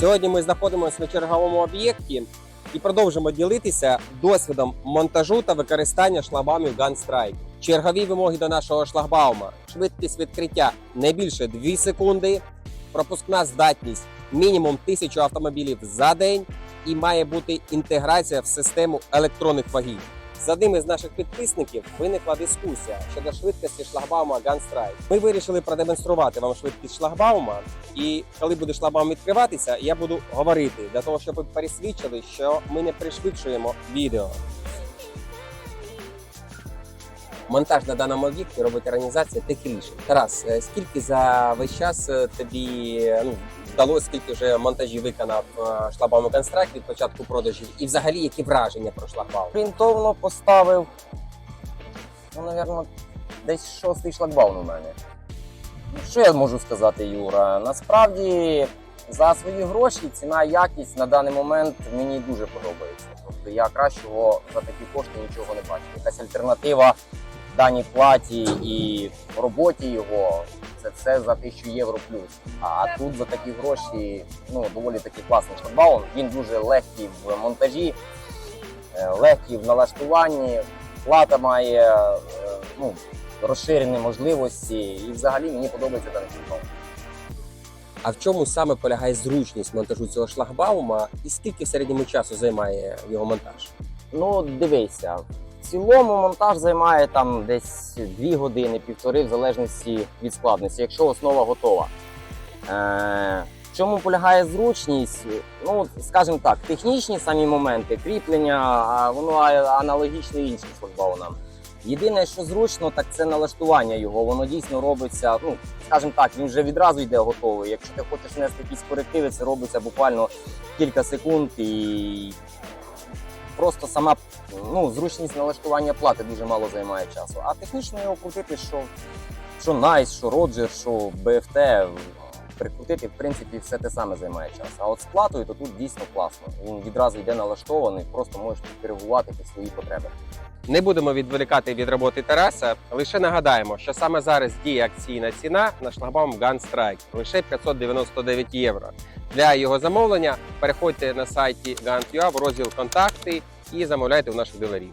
Сьогодні ми знаходимося на черговому об'єкті і продовжимо ділитися досвідом монтажу та використання шлагбаумів Gunstrike. Чергові вимоги до нашого шлагбаума: швидкість відкриття не більше 2 секунди, пропускна здатність мінімум 1000 автомобілів за день і має бути інтеграція в систему електронних вагів. З одним із наших підписників виникла дискусія щодо швидкості шлагбаума Gunstrike. Ми вирішили продемонструвати вам швидкість шлагбаума, і коли буде шлагбаум відкриватися, я буду говорити для того, щоб ви пересвідчили, що ми не пришвидшуємо відео. Монтаж на даному об'єкті робить організація технічна. Тарас, е, скільки за весь час е, тобі е, ну, вдалося, скільки вже монтажів виконав шлагбаум Gunstrike від початку продажів, і взагалі які враження про шлагбаум? Орієнтовно поставив, ну, напевно, десь шостий шлагбаум у мене. Ну, Що я можу сказати, Юра? Насправді, за свої гроші ціна якість на даний момент мені дуже подобається. Тобто я кращого за такі кошти нічого не бачу. Якась альтернатива даній платі і роботі його це все за 1000 євро плюс. А тут за такі гроші ну, доволі таки класний шлагбаум. Він дуже легкий в монтажі, е, легкий в налаштуванні, плата має е, ну, розширені можливості, і взагалі мені подобається даний шлагбаум. А в чому саме полягає зручність монтажу цього шлагбаума, і скільки в середньому часу займає його монтаж? Ну, дивися, цілому монтаж займає там десь 2 години, півтори, в залежності від складності, якщо основа готова. Е, в чому полягає зручність? Ну, скажімо так, технічні самі моменти, кріплення, воно аналогічне іншим шлагбаунам. Єдине, що зручно, так це налаштування його. Воно дійсно робиться, ну, скажімо так, він вже відразу йде готовий. Якщо ти хочеш внести якісь корективи, це робиться буквально кілька секунд і просто сама ну, зручність налаштування плати дуже мало займає часу. А технічно його крутити, що, що Nice, що Roger, що BFT, прикрутити, в принципі, все те саме займає час. А от з платою, то тут дійсно класно. Він відразу йде налаштований, просто можеш підкоригувати під свої потреби. Не будемо відволікати від роботи Тараса. Лише нагадаємо, що саме зараз діє акційна ціна на шлагбаум Gunstrike – лише 599 євро. Для його замовлення переходьте на сайті Gun.ua в розділ Контакти і замовляйте у наших дилерів.